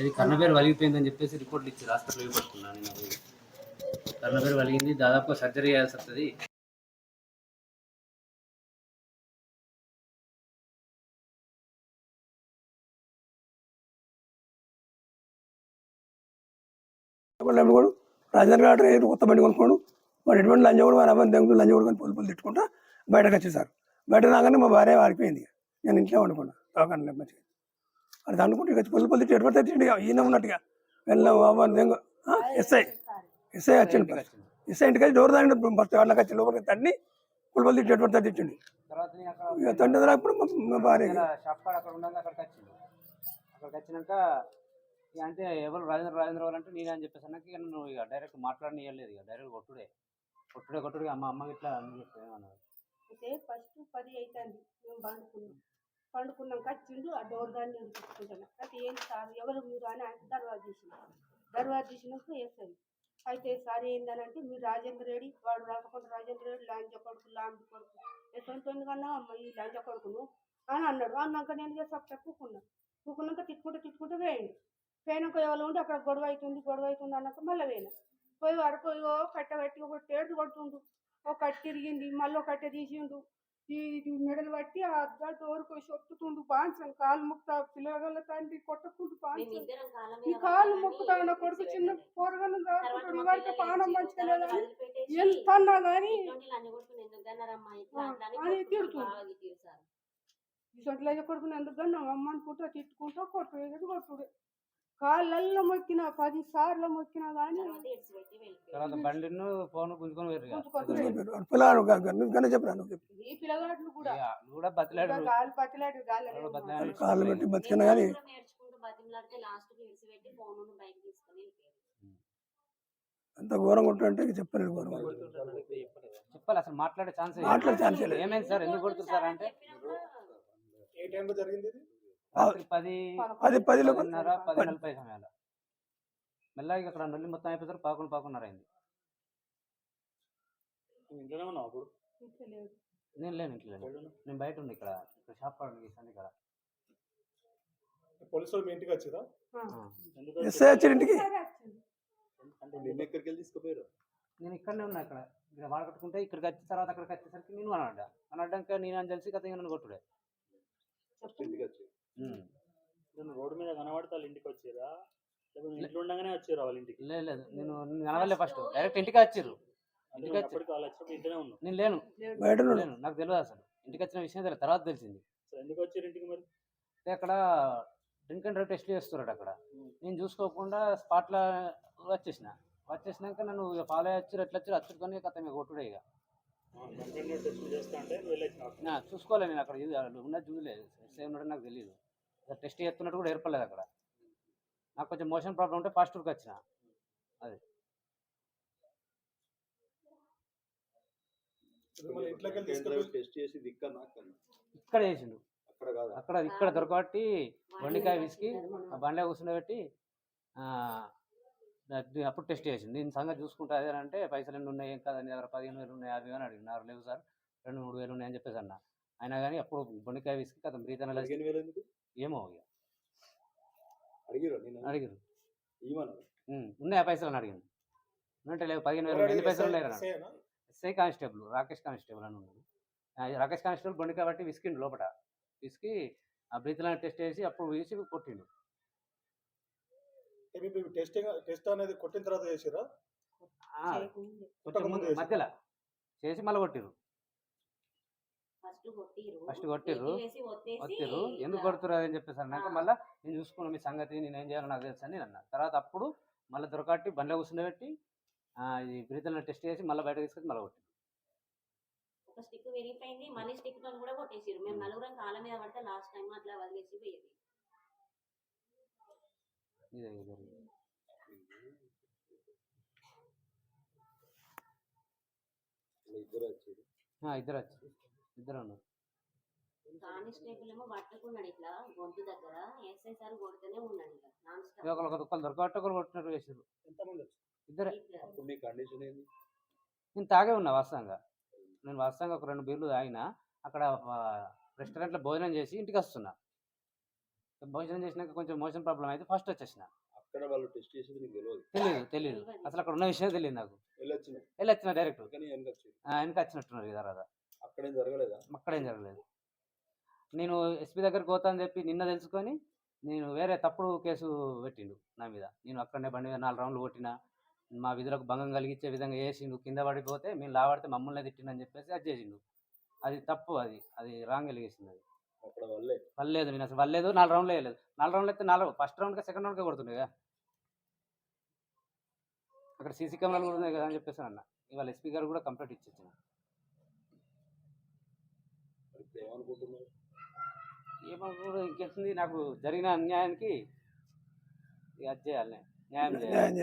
ఇది కర్ణపేరు వలిగిపోయిందని చెప్పేసి రిపోర్ట్లు ఇచ్చి హాస్పిటల్ పడుతున్నాను నేను పోయి. వలిగింది దాదాపు సర్జరీ చేయాల్సి వస్తుంది. కొన్నప్పుడు కూడా రాజేంద్ర గారు కొత్త బండి కొనుక్కోడు. వాడు ఎటువంటి లంచం కూడా వారి అబ్బాయి దగ్గర లంచం కూడా పొలి పొలి తిట్టుకుంటా బయటకు వచ్చేసారు బయట రాగానే మా భార్య ఆడిపోయింది నేను ఇంట్లో వండుకున్నా. తోకండి మంచిగా. అది అనుకుంటే ఇక పొలి పొలి తిట్టి ఎటువంటి తిట్టి ఈయన ఉన్నట్టుగా. వెళ్ళాం దెంగ ఎస్ఐ. ఎస్ఐ వచ్చిండు ఎస్ఐ ఇంటికి వచ్చి డోర్ దాని ఫస్ట్ వాళ్ళకి వచ్చి లోపలికి తండ్రి పొలి పొలి తిట్టి ఎటువంటి తిట్టిండు తర్వాత నేను అక్కడ ఇక తండ్రి అప్పుడు మా- భార్య ఇక్కడ షాప్ కాడ అక్కడ ఉండాలి అక్కడికి వచ్చింది అక్కడికి వచ్చినాక ఇక అంటే ఎవరు రాజేంద్ర రాజేంద్ర వాళ్ళు అంటే నేనే అని చెప్పేసి అన్నాక ఇక నన్ను ఇక డైరెక్ట్ మాట్లాడనియలేదు. ఇక డైరెక్ట్ కొట్టుడే. కొట్టుడే కొట్టుడే అమ్మ అమ్మ ఇట్లా అని చెప్పి ఏమన్నారు అయితే ఫస్ట్ పది అవుతుంది మేము పండుకున్నాం పండుకున్నాక వచ్చిండు ఆ డోర్ దాన్ని నేను చూసుకుంటాను అయితే ఏంటి సార్? ఎవరు మీరు అని అంటే దర్వాజ తీసిన దర్వాజ తీసినాక వేస్తాను అయితే సార్ ఏందనంటే మీరు రాజేంద్ర రెడ్డి వాడు రాకపోతే రాజేంద్ర రెడ్డి లాంజ కొడుకు లాంటి కొడుకు. ఎటువంటి కన్నా అమ్మ ఈ లాంజ కొడుకును. అని అన్నాడు. అన్నాక నేను చేసి సప్త కూకున్నా. కూకున్నాక తిట్టుకుంటూ తిట్టుకుంటూ వేయండి పోయినాక ఎవరు ఉంటే అక్కడ గొడవ అవుతుంది గొడవ అవుతుంది అన్నాక మళ్ళీ వేయను పోయి వరకు ఇగో కట్ట పెట్టి ఒక టేడు కొడుతుండు. ఒక కట్టి తిరిగింది మళ్ళీ ఒక కట్టె తీసిండు. ఈ ఇది మెడలు పట్టి ఆ అద్దాలు తోరుకొని సొత్తుతుండు బాన్సన్. కాలు ముక్త పిల్లగల తండ్రి కొట్టకుండు కాళ్ళ ఈ మీద కాళ్ళు పడ్డాము. మొక్కుతాడు నా కొడుకు చిన్న తర్వాత దాచుకుంటాడు. పిల్లలు పానం ఏడ్చి మంచిగా తర్వాత లేదని వదిలిపెట్టేసి ఎంత అన్నా కానీ అని తిడుతుంది. ఇసొంట్లయ్య కొడుకుని ఎందుకు కన్నా అమ్మ అనుకుంటా తిట్టుకుంటా కొట్టుడు కొట్టుడు. కాళ్ళల్లో మొక్కిన పది సార్లు మొక్కినా కానీ తర్వాత బండిను ఫోన్ గుంజుకొని ఈ పిల్లగాట్లు కూడా. కూడా బతిలాడు. కాళ్ళు పెట్టి బతికినా కానీ ఘోరంగా ఇక చెప్పలేదు ఘోరంగా. చెప్పాలి అసలు మాట్లాడే ఛాన్స్ మాట్లాడే ఛాన్స్ లేదు. ఏమైంది సార్? ఎందుకు కొడుతుంది సార్ అంటే? ఏ టైంలో జరిగింది పది పది పదిలో పది నలభై సమయాల. మెల్లగా ఇక్కడ నల్లి మొత్తం అయిపోతారు పాకులు పాకున్నర అయింది. నువ్వు ఇంట్లోనే ఉన్నావు అప్పుడు. నేను లేను ఇంట్లో లేను. నేను బయట ఉంది ఇక్కడ ఇక్కడ షాప్ కాడ ఇస్తాను ఇక్కడ పోలీసు వాళ్ళు మీ ఇంటికి ఎస్ఐ వచ్చారు ఇంటికి? సరే వచ్చింది. అంటే నిన్న ఎక్కడికి వెళ్ళి తీసుకుపోయారు? నేను ఇక్కడనే ఉన్నా ఇక్కడ ఇక్కడ వాడకట్టుకుంటే ఇక్కడికి వచ్చిన తర్వాత అక్కడికి వచ్చేసరికి నేను అనడ్డా అనడ్డాక నేను అని తెలిసి కథ నన్ను కొట్టుడే. ఇంటికి వచ్చి. నేను రోడ్డు మీద కనబడితే వాళ్ళ ఇంటికి మీ ఇంట్లో ఉండగానే వచ్చారు వాళ్ళ ఇంటికి. లేదు లేదు నేను కనవలే ఫస్ట్ డైరెక్ట్ ఇంటికి వచ్చిర్రు అంటే ఇంటికి వచ్చి అప్పటికి వాళ్ళు వచ్చినప్పుడు ఇంట్లోనే నేను లేను. బయట. లేను నాకు తెలియదు అసలు. ఇంటికి వచ్చిన విషయం తెలియదు తర్వాత తెలిసింది. సో ఎందుకు వచ్చారు ఇంటికి మరి? అయితే అక్కడ డ్రింక్ అండ్ డ్రైవ్ టెస్ట్ చేస్తున్నాడు అక్కడ. నేను చూసుకోకుండా స్పాట్లో వచ్చేసిన. వచ్చేసినాక నన్ను ఇక ఫాలో వచ్చారు ఎట్లా వచ్చారు వచ్చుకొని కథ మీకు కొట్టుడే ఇక. కంప్లైంట్ టెస్ట్ చేస్తా అంటే నువ్వు వెళ్ళొచ్చినావు నా చూసుకోలే నేను అక్కడ. ఉన్నది చూడలేదు. ఉన్నాడు నాకు తెలియదు టెస్ట్ చేస్తున్నట్టు కూడా ఏర్పడలేదు అక్కడ. నాకు కొంచెం మోషన్ ప్రాబ్లం ఉంటే ఫాస్ట్ ఫుడ్కి వచ్చిన. నాకు ఇక్కడ చేసిండు. అక్కడ కాదు. అక్కడ ఇక్కడ దొరకబట్టి బండికాయ విసికి ఆ బండిలో కూర్చుండబెట్టి ఆ, అది అప్పుడు టెస్ట్ చేసింది దీని సంగతి చూసుకుంటే అదే అంటే పైసలు ఎన్ని ఉన్నాయి ఏం కాదు నీ దగ్గర పదిహేను వేలు ఉన్నాయి యాభై వేలు అడిగినారు లేవు సార్ రెండు మూడు వేలు ఉన్నాయని చెప్పేసి అన్న. అయినా కానీ అప్పుడు బండికాయ విసికి వేలు ఎందుకు? ఏమో ఇక అడిగిరా నేను అడిగారు ఇవ్వను. ఉమ్, ఉన్నాయా పైసలు అని అడిగింది అంటే లేవు పదిహేను వేలు. ఎన్ని పైసలు ఉన్నాయి? ఎస్ఐ కానిస్టేబుల్ రాకేష్ కానిస్టేబుల్ అని ఉన్నాడు. ఆ రాకేష్ కానిస్టేబుల్ బండి కాబట్టి విసికిండు లోపల విసికి ఆ బ్రీత్లను టెస్ట్ చేసి అప్పుడు వేసి కొట్టిండు. టెస్టింగ్ టెస్ట్ అనేది కొట్టిన తర్వాత చేసిరా. మధ్యలో చేసి మళ్ళీ కొట్టిరు ఫస్ట్ కొట్టిరు ఫస్ట్ కొట్టిర్రు. నెత్తి వేసి ఒత్తేసి కొట్టిరు ఎందుకు కొడుతున్నారు అని చెప్పేసి అన్నాక. మళ్ళీ నేను చూసుకున్నా మీ సంగతి నేను ఏం చేయాలో నాకు తెలుసు అని నేను అన్నా. తర్వాత అప్పుడు మళ్ళీ దొరకట్టి బండిలో కూర్చుండబెట్టి ఆ, ఈ బ్రీత్లను టెస్ట్ చేసి మళ్ళీ బయట తీసుకొచ్చి మళ్ళీ కొట్టిరు ఒక స్టిక్ విరిగిపోయింది మళ్ళీ స్టిక్తో కూడా కొట్టేసిరు మేము నలుగురం కాళ్ళ మీద పడితే లాస్ట్ టైం అట్లా వదిలేసి పోయేది. ఇద్దరు వచ్చారు. ఆ, ఇద్దరు వచ్చి ఇద్దరు ఉన్నారు కానిస్టేబుల్ ఏమో పట్టుకున్నాడు ఇట్లా గొంతు దగ్గర. ఎస్ఐ సార్ కొడుతూనే ఉన్నాడు ఇక. నాన్ ఇక ఒకరు ఒకరు దొరకబట్టి ఒకరు కొట్టినట్టు వేసారు ఎంతమంది వచ్చారు? ఇద్దరే. అప్పుడు కండిషన్ ఏంది? నేను తాగే ఉన్నా వాస్తవంగా. నేను వాస్తవంగా ఒక రెండు బీర్లు తాగిన అక్కడ రెస్టారెంట్లో భోజనం చేసి ఇంటికి వస్తున్నా. భోజనం చేసినాక కొంచెం మోషన్ ప్రాబ్లం అయితే ఫస్ట్ వచ్చేసిన. అక్కడ వాళ్ళు టెస్ట్ చేసేది నీకు తెలియదు తెలియదు తెలియదు అసలు అక్కడ ఉన్న విషయం తెలియదు నాకు. వెళ్ళొచ్చినావు వెళ్ళి వచ్చిన డైరెక్ట్. కానీ వెనక వచ్చి. వెనక వచ్చినట్టున్నారు కదా తర్వాత. అక్కడేం జరగలేదా? అక్కడేం జరగలేదు. నేను ఎస్పీ దగ్గరికి పోతా అని చెప్పి నిన్న తెలుసుకొని నేను వేరే తప్పుడు కేసు పెట్టిండు నా మీద. నేను అక్కడనే బండి మీద నాలుగు రౌండ్లు కొట్టిన మా విధులకు భంగం కలిగించే విధంగా చేసిండు కింద పడిపోతే మేము లావాడితే మమ్మల్ని తిట్టిండని చెప్పేసి అది చేసిండు. అది తప్పు అది అది రాంగ్ వెలిగేసింది అది. అక్కడ వల్లే. వల్లేదు నేను అసలు వల్లేదు నాలుగు రౌండ్లు వేయలేదు. నాలుగు రౌండ్లు అయితే నాలుగు ఫస్ట్ రౌండ్కి సెకండ్ రౌండ్కే కొడుతుండే కదా. అక్కడ సీసీ కెమెరాలు కూడా ఉన్నాయి కదా అని చెప్పేసి అన్న. ఇవాళ ఎస్పీ గారు కూడా కంప్లైంట్ ఇచ్చేసాను ఏమనుకుంటున్నారు? ఏమనుకోవడం ఇంకేస్తుంది నాకు జరిగిన అన్యాయానికి ఇక అది చేయాలి న్యాయం చేయాలి.